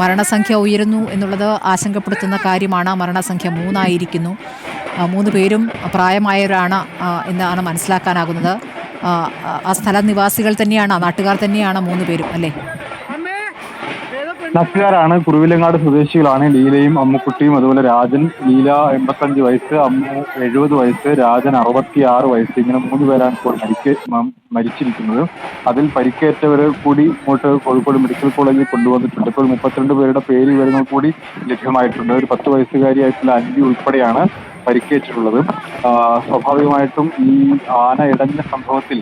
മരണസംഖ്യ ഉയരുന്നു എന്നുള്ളത് ആശങ്കപ്പെടുത്തുന്ന കാര്യമാണ്. മരണസംഖ്യ മൂന്നായിരിക്കുന്നു. മൂന്ന് പേരും പ്രായമായവരാണ് എന്നാണ് മനസ്സിലാക്കാനാകുന്നത്. ആ സ്ഥല നിവാസികൾ തന്നെയാണ് നാട്ടുകാർ തന്നെയാണ് മൂന്ന് പേരും അല്ലേ? നാട്ടുകാരാണ് കുറുവിലങ്ങാട് സ്വദേശികളാണ് ലീലയും അമ്മുക്കുട്ടിയും. അതുപോലെ രാജൻ ലീല എൺപത്തഞ്ച് വയസ്സ് അമ്മു എഴുപത് വയസ്സ് രാജൻ അറുപത്തിയാറ് വയസ്സ്. ഇങ്ങനെ മൂന്ന് പേരാണ് ഇപ്പോൾ മരിക്ക മരിച്ചിരിക്കുന്നത്. അതിൽ പരിക്കേറ്റവർ കൂടി ഇങ്ങോട്ട് കോഴിക്കോട് മെഡിക്കൽ കോളേജിൽ കൊണ്ടുവന്നിട്ടുണ്ട്. ഇപ്പോൾ മുപ്പത്തിരണ്ട് പേരുടെ പേര് വിവരങ്ങൾ കൂടി ലഭ്യമായിട്ടുണ്ട്. ഒരു പത്ത് വയസ്സുകാരിയായിട്ടുള്ള അഞ്ചി ഉൾപ്പെടെയാണ് പരിക്കേറ്റിട്ടുള്ളത്. സ്വാഭാവികമായിട്ടും ഈ ആന ഇടഞ്ഞ സംഭവത്തിൽ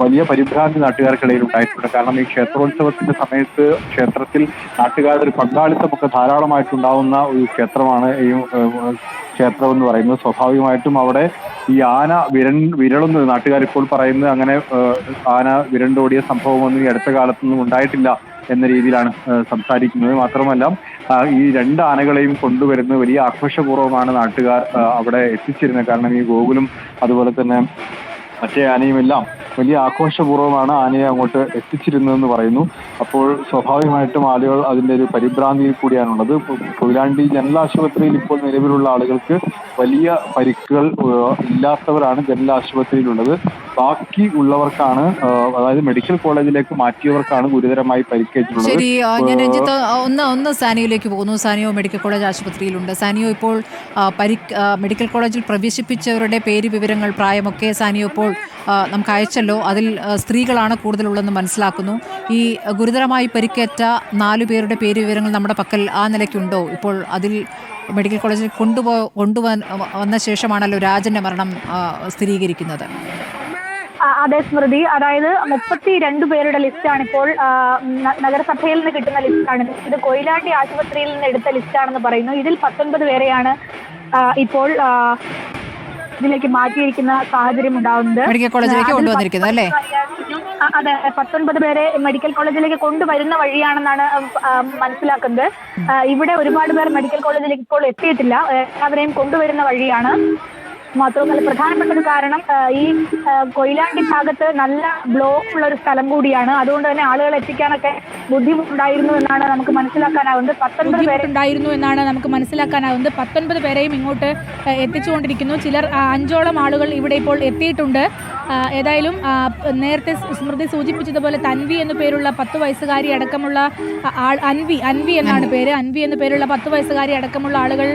വലിയ പരിഭ്രാന്തി നാട്ടുകാർക്കിടയിൽ ഉണ്ടായിട്ടുണ്ട്. കാരണം ഈ ക്ഷേത്രോത്സവത്തിന്റെ സമയത്ത് ക്ഷേത്രത്തിൽ നാട്ടുകാരുടെ ഒരു പങ്കാളിത്തമൊക്കെ ധാരാളമായിട്ടുണ്ടാവുന്ന ഒരു ക്ഷേത്രമാണ് ഈ ക്ഷേത്രം എന്ന് പറയുന്നത്. സ്വാഭാവികമായിട്ടും അവിടെ ഈ ആന വിരൺ വിരളുന്നത് നാട്ടുകാർ ഇപ്പോൾ പറയുന്നത് അങ്ങനെ ആന വിരണ്ടോടിയ സംഭവമൊന്നും ഈ അടുത്ത കാലത്തൊന്നും ഉണ്ടായിട്ടില്ല എന്ന രീതിയിലാണ് സംസാരിക്കുന്നത്. മാത്രമല്ല ഈ രണ്ട് ആനകളെയും കൊണ്ടുവരുന്നത് വലിയ ആഘോഷപൂർവമാണ് നാട്ടുകാർ അവിടെ എത്തിച്ചിരുന്നത്. കാരണം ഈ ഗോകുലും അതുപോലെ തന്നെ മറ്റേ ആനയുമെല്ലാം വലിയ ആഘോഷപൂർവമാണ് ആനയെ അങ്ങോട്ട് എത്തിച്ചിരുന്നതെന്ന് പറയുന്നു. അപ്പോൾ സ്വാഭാവികമായിട്ടും ആളുകൾ അതിന്റെ ഒരു പരിഭ്രാന്തിയിൽ കൂടിയാണുള്ളത്. കൊയിലാണ്ടി ജനറൽ ആശുപത്രിയിൽ ഇപ്പോൾ നിലവിലുള്ള ആളുകൾക്ക് വലിയ പരിക്കുകൾ ഇല്ലാത്തവരാണ് ജനറൽ ആശുപത്രിയിലുള്ളത് ബാക്കി ഉള്ളവർക്കാണ് അതായത് മെഡിക്കൽ കോളേജിലേക്ക് മാറ്റിയവർക്കാണ് ഗുരുതരമായി പരിക്കേറ്റിട്ടുള്ളത്. ശരി ഞാൻ രഞ്ജിത്ത് ഒന്ന് ഒന്ന് സാനിയോയിലേക്ക് പോകുന്നു. സാനിയോ മെഡിക്കൽ കോളേജ് ആശുപത്രിയിലുണ്ട്. സാനിയോ ഇപ്പോൾ മെഡിക്കൽ കോളേജിൽ പ്രവേശിപ്പിച്ചവരുടെ പേര് വിവരങ്ങൾ പ്രായമൊക്കെ സാനിയോ ഇപ്പോൾ നമുക്ക് അയച്ചല്ലോ. അതിൽ സ്ത്രീകളാണ് കൂടുതലുള്ളതെന്ന് മനസ്സിലാക്കുന്നു. ഈ ഗുരുതരമായി പരിക്കേറ്റ നാലു പേരുടെ പേര് വിവരങ്ങൾ നമ്മുടെ പക്കൽ ആ നിലയ്ക്കുണ്ടോ? ഇപ്പോൾ അതിൽ മെഡിക്കൽ കോളേജിൽ കൊണ്ടുപോ വന്ന ശേഷമാണല്ലോ രാജന്റെ മരണം സ്ഥിരീകരിക്കുന്നത്. അതെ സ്മൃതി. അതായത് മുപ്പത്തി രണ്ട് പേരുടെ ലിസ്റ്റാണ് ഇപ്പോൾ നഗരസഭയിൽ നിന്ന് കിട്ടുന്ന ലിസ്റ്റാണ്. ഇത് കൊയിലാണ്ടി ആശുപത്രിയിൽ നിന്ന് എടുത്ത ലിസ്റ്റാണെന്ന് പറയുന്നു. ഇതിൽ പത്തൊൻപത് പേരെയാണ് ഇപ്പോൾ ഇതിലേക്ക് മാറ്റിയിരിക്കുന്ന സാഹചര്യം ഉണ്ടാവുന്നത് മെഡിക്കൽ കോളേജിലേക്ക് കൊണ്ടുവന്നിരിക്കുന്നത് അല്ലേ? അതെ പത്തൊൻപത് പേരെ മെഡിക്കൽ കോളേജിലേക്ക് കൊണ്ടുവരുന്ന വഴിയാണെന്നാണ് മനസ്സിലാക്കുന്നത്. ഇവിടെ ഒരുപാട് പേർ മെഡിക്കൽ കോളേജിലേക്ക് ഇപ്പോൾ എത്തിയിട്ടില്ല. എല്ലാവരെയും കൊണ്ടുവരുന്ന വഴിയാണ്. മാത്രമല്ല പ്രധാനപ്പെട്ട ഒരു കാരണം ഈ കൊയിലാണ്ടി ഭാഗത്ത് നല്ല ബ്ലോക്ക് ഉള്ള ഒരു സ്ഥലം കൂടിയാണ്. അതുകൊണ്ട് തന്നെ ആളുകൾ എത്തിക്കാനൊക്കെ ബുദ്ധിമുട്ടുണ്ടായിരുന്നു എന്നാണ് നമുക്ക് മനസ്സിലാക്കാനാവുന്നത്. പത്തൊൻപത് പേരുണ്ടായിരുന്നു എന്നാണ് നമുക്ക് മനസ്സിലാക്കാനാവുന്നത്. പത്തൊൻപത് പേരെയും ഇങ്ങോട്ട് എത്തിച്ചുകൊണ്ടിരിക്കുന്നു. ചിലർ അഞ്ചോളം ആളുകൾ ഇവിടെ ഇപ്പോൾ എത്തിയിട്ടുണ്ട്. ഏതായാലും നേരത്തെ സ്മൃതി സൂചിപ്പിച്ചതുപോലെ തൻവി എന്നു പേരുള്ള പത്ത് വയസ്സുകാരി അടക്കമുള്ള ആൾ അൻവി അൻവി എന്നാണ് പേര്. അൻവി എന്നു പേരുള്ള പത്ത് വയസ്സുകാരി അടക്കമുള്ള ആളുകൾ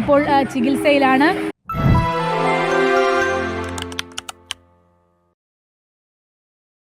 ഇപ്പോൾ ചികിത്സയിലാണ്.